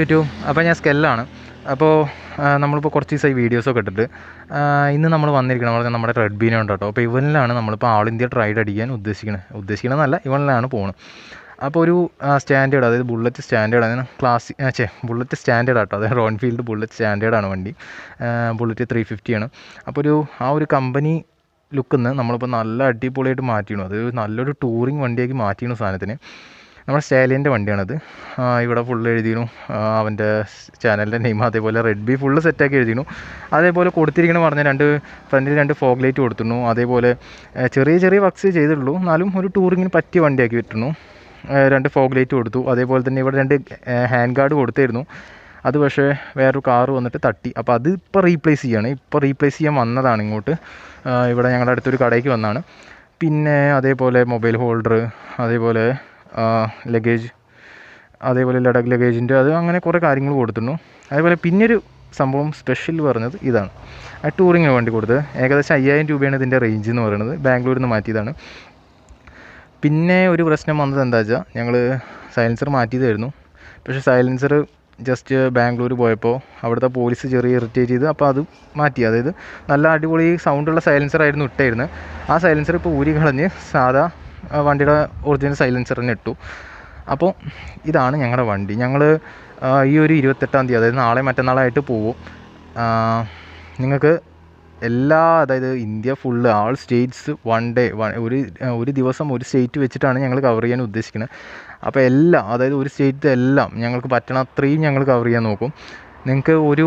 YouTube. അപ്പോൾ ഞാൻ സ്കെല്ലാണ്. അപ്പോൾ നമ്മളിപ്പോൾ കുറച്ച് ദിവസമായി വീഡിയോസൊക്കെ ഇട്ടിട്ട്. ഇന്ന് നമ്മൾ വന്നിരിക്കണം പറഞ്ഞാൽ നമ്മുടെ റെഡ് ബീനെ ഉണ്ട് കേട്ടോ. അപ്പോൾ ഇവനിലാണ് നമ്മളിപ്പോൾ ആൾ ഇന്ത്യ ട്രൈഡ് അടിക്കാൻ ഉദ്ദേശിക്കുന്നത് ഉദ്ദേശിക്കണമെന്നല്ല ഇവനിലാണ് പോകുന്നത് അപ്പോൾ ഒരു സ്റ്റാൻഡേർഡ് അതായത് ബുള്ളറ്റ് സ്റ്റാൻഡേർഡ് അതിന് ക്ലാസിക് ചേ ബുള്ളറ്റ് സ്റ്റാൻഡേർഡ് ആട്ടോ. അതായത് റോൺഫീൽഡ് ബുള്ളറ്റ് സ്റ്റാൻഡേർഡാണ് വണ്ടി. ബുള്ളറ്റ് ത്രീ ഫിഫ്റ്റിയാണ് അപ്പോൾ ഒരു ആ ഒരു കമ്പനി ലുക്കിൽ നിന്ന് നമ്മളിപ്പോൾ നല്ല അടിപൊളിയായിട്ട് മാറ്റിയണു അത് നല്ലൊരു ടൂറിങ് വണ്ടിയാക്കി മാറ്റിയണു സാധനത്തിന്. നമ്മുടെ സ്റ്റാലിയന്റെ വണ്ടിയാണത്. ഇവിടെ ഫുള്ള് എഴുതിയിരുന്നു അവന്റെ ചാനലിന്റെ നെയിം അതേപോലെ റെഡ് ബി ഫുള്ള് സെറ്റാക്കി എഴുതിയിരുന്നു അതേപോലെ കൊടുത്തിരിക്കണം പറഞ്ഞ രണ്ട് ഫ്രണ്ടിൽ രണ്ട് ഫോഗ് ലൈറ്റ് കൊടുത്തിരുന്നു. അതേപോലെ ചെറിയ ചെറിയ വർക്ക്സ് ചെയ്തിട്ടുള്ളൂ. എന്നാലും ഒരു ടൂറിങ്ങിന് പറ്റിയ വണ്ടിയാക്കി വിട്ടിരുന്നു രണ്ട് ഫോഗ് ലൈറ്റ് കൊടുത്തു. അതേപോലെ തന്നെ ഇവിടെ രണ്ട് ഹാൻഡ് ഗാർഡ് കൊടുത്തിരുന്നു. അത് പക്ഷേ വേറൊരു കാറ് വന്നിട്ട് തട്ടി. അപ്പോൾ അത് ഇപ്പോൾ റീപ്ലേസ് ചെയ്യാണ്. ഇപ്പോൾ റീപ്ലേസ് ചെയ്യാൻ വന്നതാണ് ഇങ്ങോട്ട്. ഇവിടെ ഞങ്ങളുടെ അടുത്തൊരു കടയ്ക്ക് വന്നാണ്. പിന്നെ അതേപോലെ മൊബൈൽ ഹോൾഡർ അതേപോലെ ലഗേജ് അതേപോലെ ലഡാക്ക് ലഗേജിന്റെ അത് അങ്ങനെ കുറേ കാര്യങ്ങൾ കൊടുത്തിരുന്നു. അതേപോലെ പിന്നൊരു സംഭവം സ്പെഷ്യൽ പറഞ്ഞത് ഇതാണ്. ആ ടൂറിങ്ങിന് വേണ്ടി കൊടുത്തത്. ഏകദേശം അയ്യായിരം രൂപയാണ് ഇതിന്റെ റേഞ്ച് എന്ന് പറയുന്നത്. ബാംഗ്ലൂരിൽ നിന്ന് മാറ്റിയതാണ്. പിന്നെ ഒരു പ്രശ്നം വന്നത് എന്താ വെച്ചാൽ ഞങ്ങൾ സൈലൻസർ മാറ്റിയതായിരുന്നു. പക്ഷേ സൈലൻസർ ജസ്റ്റ് ബാംഗ്ലൂർ പോയപ്പോൾ അവിടുത്തെ പോലീസ് ചെറിയ ഇറിറ്റേറ്റ് ചെയ്ത് അപ്പോൾ അത് മാറ്റി. അതായത് നല്ല അടിപൊളി സൗണ്ടുള്ള സൈലൻസർ ആയിരുന്നു ഇട്ടായിരുന്നത് ആ സൈലൻസർ ഇപ്പോൾ ഊരി കളഞ്ഞ് സാധാ വണ്ടിയുടെ ഒറിജിനൽ സൈലൻസർ തന്നെ ഇട്ടു. അപ്പോൾ ഇതാണ് ഞങ്ങളുടെ വണ്ടി. ഞങ്ങൾ ഈ ഒരു ഇരുപത്തെട്ടാം തീയതി അതായത് നാളെ മറ്റന്നാളായിട്ട് പോവും. നിങ്ങൾക്ക് എല്ലാ അതായത് India full all states one day one ഒരു ഒരു ദിവസം ഒരു സ്റ്റേറ്റ് വെച്ചിട്ടാണ് ഞങ്ങൾ കവർ ചെയ്യാൻ ഉദ്ദേശിക്കുന്നത് അപ്പോൾ എല്ലാം അതായത് ഒരു സ്റ്റേറ്റ് എല്ലാം ഞങ്ങൾക്ക് പറ്റണ അത്രയും ഞങ്ങൾ കവർ ചെയ്യാൻ നോക്കും. നിങ്ങൾക്ക് ഒരു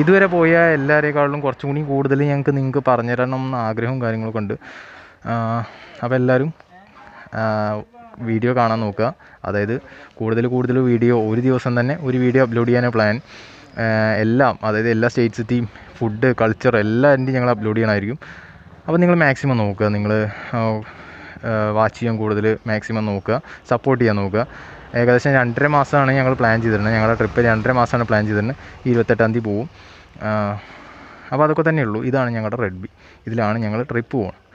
ഇതുവരെ പോയ എല്ലാവരെക്കാളും കുറച്ചും കൂടി കൂടുതൽ ഞങ്ങൾക്ക് നിങ്ങൾക്ക് പറഞ്ഞു തരണം എന്ന ആഗ്രഹവും കാര്യങ്ങളൊക്കെ ഉണ്ട്. അപ്പോൾ എല്ലാവരും വീഡിയോ കാണാൻ നോക്കുക. അതായത് കൂടുതൽ കൂടുതൽ വീഡിയോ ഒരു ദിവസം തന്നെ ഒരു വീഡിയോ അപ്ലോഡ് ചെയ്യാനാണ് പ്ലാൻ എല്ലാം അതായത് എല്ലാ സ്റ്റേറ്റ്സിന്റെയും ഫുഡ് കൾച്ചർ എല്ലാത്തിന്റെയും ഞങ്ങൾ അപ്ലോഡ് ചെയ്യണമായിരിക്കും. അപ്പോൾ നിങ്ങൾ മാക്സിമം നോക്കുക. നിങ്ങൾ വാച്ച് ചെയ്യാൻ കൂടുതൽ മാക്സിമം നോക്കുക. സപ്പോർട്ട് ചെയ്യാൻ നോക്കുക. ഏകദേശം രണ്ടര മാസമാണ് ഞങ്ങൾ പ്ലാൻ ചെയ്തിരുന്നത്. ഞങ്ങളുടെ ട്രിപ്പ് രണ്ടര മാസമാണ് പ്ലാൻ ചെയ്തിരുന്നത്. ഇരുപത്തെട്ടാം തീയതി പോവും. അപ്പോൾ അതൊക്കെ തന്നെയുള്ളൂ. ഇതാണ് ഞങ്ങളുടെ റെഡ് ബി ഇതിലാണ് ഞങ്ങൾ ട്രിപ്പ് പോകുന്നത്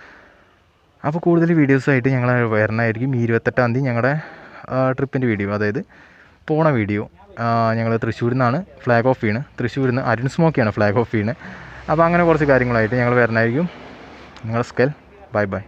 അപ്പോൾ കൂടുതൽ വീഡിയോസായിട്ട് ഞങ്ങൾ വരണമായിരിക്കും ഇരുപത്തെട്ടാം തീയതി ഞങ്ങളുടെ ട്രിപ്പിന്റെ വീഡിയോ. അതായത് പോണ വീഡിയോ. ഞങ്ങൾ തൃശ്ശൂരിൽ നിന്നാണ് ഫ്ലാഗ് ഓഫ് വീണ്. തൃശ്ശൂരിൽ നിന്ന് അരുൺ സ്മോക്കിയാണ് ഫ്ലാഗ് ഓഫ് വീണ്. അപ്പോൾ അങ്ങനെ കുറച്ച് കാര്യങ്ങളായിട്ട് ഞങ്ങൾ വരണമായിരിക്കും നിങ്ങളുടെ സ്കെൽ. Bye bye.